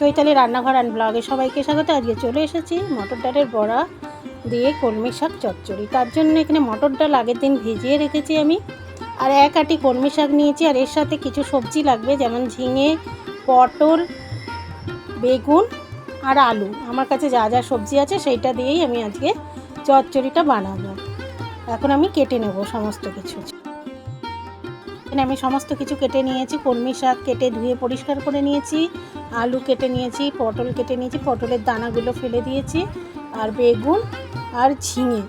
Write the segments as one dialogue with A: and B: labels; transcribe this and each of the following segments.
A: চৈতালি রান্নাঘর অ্যান্ড ব্লগে সবাইকে স্বাগত। আজকে চলে এসেছি মটর ডালের বড়া দিয়ে কলমি শাক চচ্চড়ি। তার জন্য এখানে মটর ডাল আগের দিন ভিজিয়ে রেখেছি আমি। আর এক আটি কলমি শাক নিয়েছি আর এর সাথে কিছু সবজি লাগবে, যেমন ঝিঙে, পটল, বেগুন আর আলু। আমার কাছে যা যা সবজি আছে সেইটা দিয়েই আমি আজকে চচ্চড়িটা বানাবো। এখন আমি কেটে নেব সমস্ত কিছু। এখানে আমি সমস্ত কিছু কেটে নিয়েছি কলমি শাক কেটে ধুয়ে পরিষ্কার করে নিয়েছি, আলু কেটে নিয়েছি, পটল কেটে নিয়েছি, পটলের দানাগুলো ফেলে দিয়েছি, আর বেগুন আর ঝিঙে।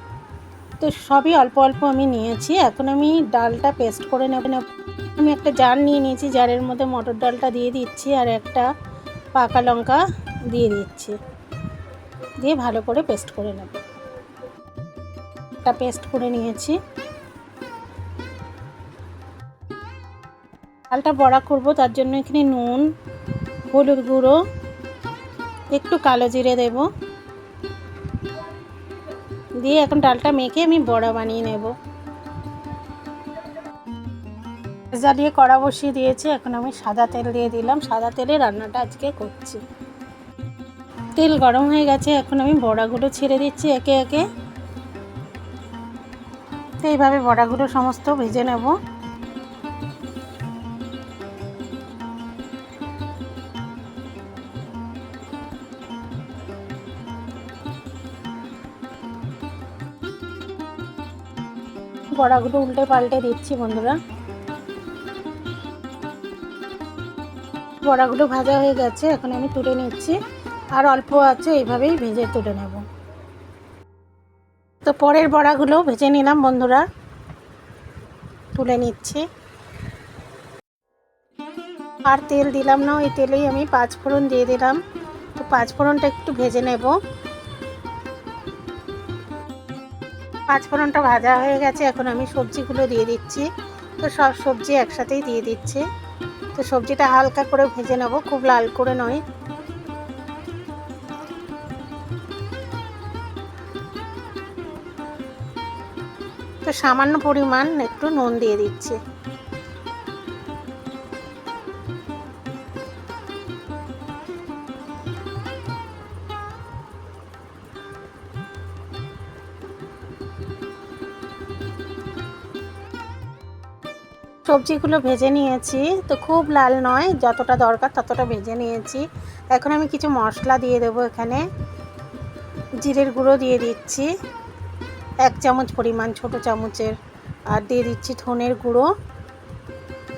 A: তো সবই অল্প অল্প আমি নিয়েছি। এখন আমি ডালটা পেস্ট করে নেব। আমি একটা জার নিয়ে নিয়েছি, জারের মধ্যে মটর ডালটা দিয়ে দিচ্ছি আর একটা পাকা লঙ্কা দিয়ে দিচ্ছি। দিয়ে ভালো করে পেস্ট করে নেব। একটা পেস্ট করে নিয়েছি। ডালটা বড়া করব, তার জন্য এখানে নুন, হলুদ গুঁড়ো, একটু কালো জিরে দেব। দিয়ে এখন ডালটা মেখে আমি বড়া বানিয়ে নেব। জ্বালিয়ে কড়া বসিয়ে দিয়েছি, এখন আমি সাদা তেল দিয়ে দিলাম। সাদা তেলে রান্নাটা আজকে করছি। তেল গরম হয়ে গেছে, এখন আমি বড়াগুলো ছেড়ে দিচ্ছি একে একে। এইভাবে বড়াগুলো সমস্ত ভেজে নেব। বড়াগুলো উল্টে পাল্টে দিচ্ছি বন্ধুরা। বড়াগুলো ভাজা হয়ে গেছে, এখন আমি তুলে নিচ্ছি। আর অল্প আছে, এইভাবেই ভেজে তুলে নেব। তো পরের বড়াগুলো ভেজে নিলাম বন্ধুরা। তুলে নিচ্ছি। আর তেল দিলাম না, ওই তেলেই আমি পাঁচ ফোড়ন দিয়ে দিলাম। তো পাঁচ ফোড়নটা একটু ভেজে নেব। পাঁচ ফোড়নটা ভাজা হয়ে গেছে, এখন আমি সবজিগুলো দিয়ে দিচ্ছি। তো সব সবজি একসাথেই দিয়ে দিচ্ছি। তো সবজিটা হালকা করে ভেজে নেব, খুব লাল করে নয়। তো সামান্য পরিমাণ একটু নুন দিয়ে দিচ্ছি। সবজিগুলো ভেজে নিয়েছি। তো খুব লাল নয়, যতটা দরকার ততটা ভেজে নিয়েছি। এখন আমি কিছু মশলা দিয়ে দেবো এখানে। জিরের গুঁড়ো দিয়ে দিচ্ছি। এক চামচ পরিমাণ, ছোট চামচের। আর দিয়ে দিচ্ছি ধনের গুঁড়ো।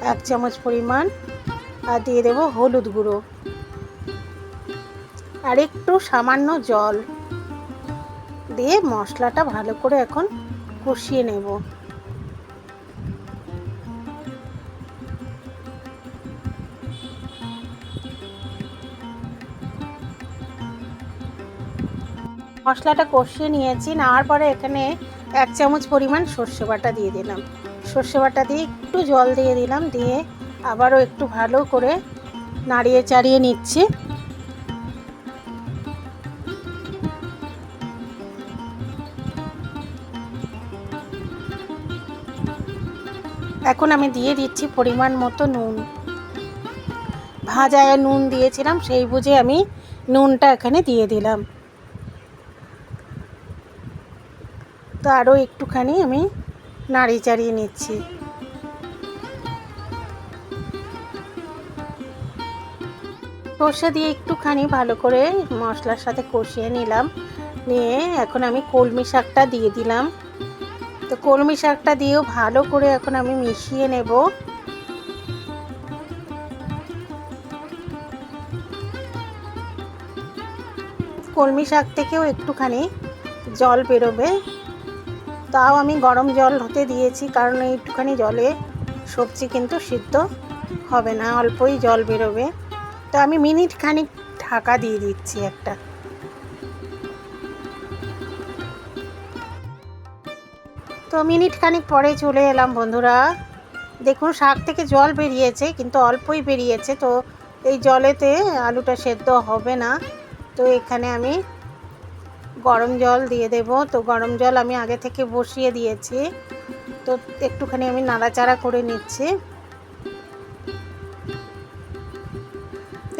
A: এক চামচ পরিমাণ। আর দিয়ে দেব হলুদ গুঁড়ো। আর একটু সামান্য জল। দিয়ে মশলাটা ভালো করে এখন কষিয়ে নেব। মশলাটা কষিয়ে নিয়েছি, নেওয়ার পরে এখানে এক চামচ পরিমাণ সর্ষে বাটা দিয়ে দিলাম। সর্ষে বাটা দিয়ে একটু জল দিয়ে দিলাম, দিয়ে আবারও একটু ভালো করে নাড়িয়ে চাড়িয়ে নিচ্ছি। এখন আমি দিয়ে দিচ্ছি পরিমাণ মতো নুন। ভাজায় নুন দিয়েছিলাম, সেই বুঝে আমি নুনটা এখানে দিয়ে দিলাম। তো আরও একটুখানি আমি নাড়ি চাড়িয়ে নিচ্ছি। সর্ষে দিয়ে একটুখানি ভালো করে মশলার সাথে কষিয়ে নিলাম। নিয়ে এখন আমি কলমি শাকটা দিয়ে দিলাম। তো কলমি শাকটা দিয়েও ভালো করে এখন আমি মিশিয়ে নেব। কলমি শাক থেকেও একটুখানি জল বেরোবে। তাও আমি গরম জল হতে দিয়েছি, কারণ একটুখানি জলে সবজি কিন্তু সিদ্ধ হবে না, অল্পই জল বেরোবে। তো আমি মিনিট খানিক ঢাকা দিয়ে দিচ্ছি একটা। তো মিনিট খানিক পরে চলে এলাম বন্ধুরা। দেখুন, শাক থেকে জল বেরিয়েছে, কিন্তু অল্পই বেরিয়েছে, তো এই জলেতে আলুটা সেদ্ধ হবে না। তো এখানে আমি গরম জল দিয়ে দেব। তো গরম জল আমি আগে থেকে বসিয়ে দিয়েছি। তো একটুখানি আমি নাড়াচাড়া করে নিচ্ছি।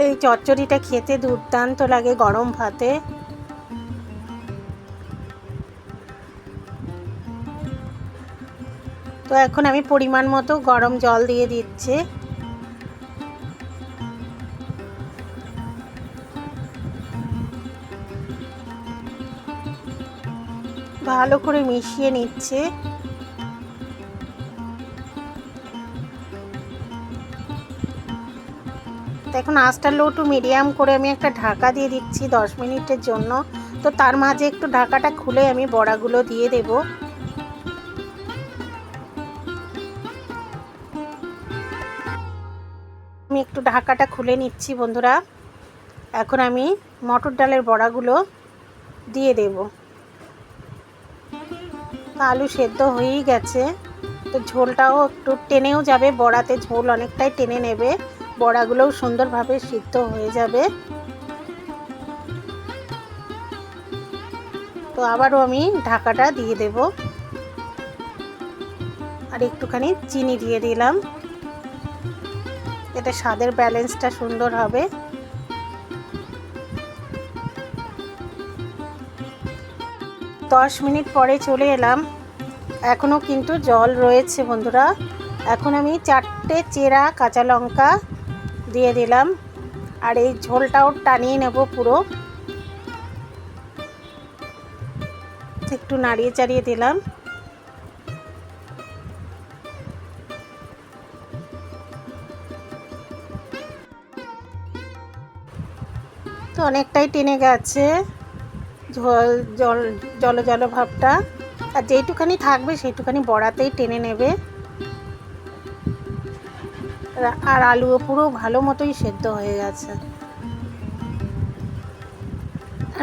A: এই চচ্চড়িটা খেতে দুর্দান্ত লাগে গরম ভাতে। তো এখন আমি পরিমাণ মতো গরম জল দিয়ে দিচ্ছি। ভালো করে মিশিয়ে নিচ্ছে। এখন আঁচটা লো টু মিডিয়াম করে আমি একটা ঢাকা দিয়ে দিচ্ছি দশ মিনিটের জন্য। তো তার মাঝে একটু ঢাকাটা খুলে আমি বড়াগুলো দিয়ে দেব। আমি একটু ঢাকাটা খুলে নিচ্ছি বন্ধুরা। এখন আমি মটর ডালের বড়াগুলো দিয়ে দেব। আলু সেদ্ধ হয়েই গেছে। তো ঝোলটাও একটু টেনেও যাবে, বড়াতে ঝোল অনেকটাই টেনে নেবে। বড়াগুলোও সুন্দরভাবে সিদ্ধ হয়ে যাবে। তো আবারও আমি ঢাকাটা দিয়ে দেব। আর একটুখানি চিনি দিয়ে দিলাম। এতে স্বাদের ব্যালেন্সটা সুন্দর হবে। দশ মিনিট পরে চলে এলাম। এখনও কিন্তু জল রয়েছে বন্ধুরা। এখন আমি চারটে চেরা কাঁচা লঙ্কা দিয়ে দিলাম। আর এই ঝোলটাও টানিয়ে নেব পুরো। একটু নাড়িয়ে চাড়িয়ে দিলাম। তো অনেকটাই টেনে গেছে। জল জল জল ভাবটা। আর যেইটুখানি থাকবে সেইটুখানি বড়াতেই টেনে নেবে। আর আলুও পুরো ভালো মতোই সেদ্ধ হয়ে গেছে।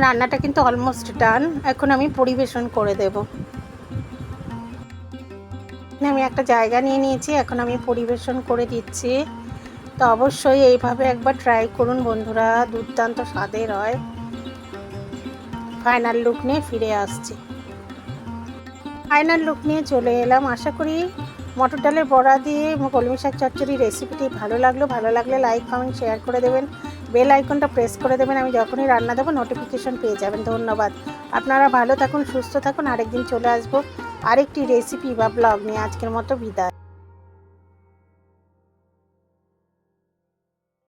A: রান্নাটা কিন্তু অলমোস্ট ডান এখন আমি পরিবেশন করে দেব। আমি একটা জায়গা নিয়ে নিয়েছি, এখন আমি পরিবেশন করে দিচ্ছি। তো অবশ্যই এইভাবে একবার ট্রাই করুন বন্ধুরা, দুর্দান্ত স্বাদের হয়। ফাইনাল লুক নিয়ে ফিরে আসছি। ফাইনাল লুক নিয়ে চলে এলাম। আশা করি মটর ডালের বড়া দিয়ে কলমি শাক চচ্চড়ি রেসিপিটি ভালো লাগল। ভালো লাগলে লাইক কমেন্ট শেয়ার করে দেবেন। বেল আইকনটা প্রেস করে দেবেন। আমি যখনই রান্না দেবো নোটিফিকেশন পেয়ে যাবেন। ধন্যবাদ। আপনারা ভালো থাকুন, সুস্থ থাকুন। আরেকদিন চলে আসব। আরেকটি রেসিপি বা ব্লগ নিয়ে আজকের মতো বিদায়।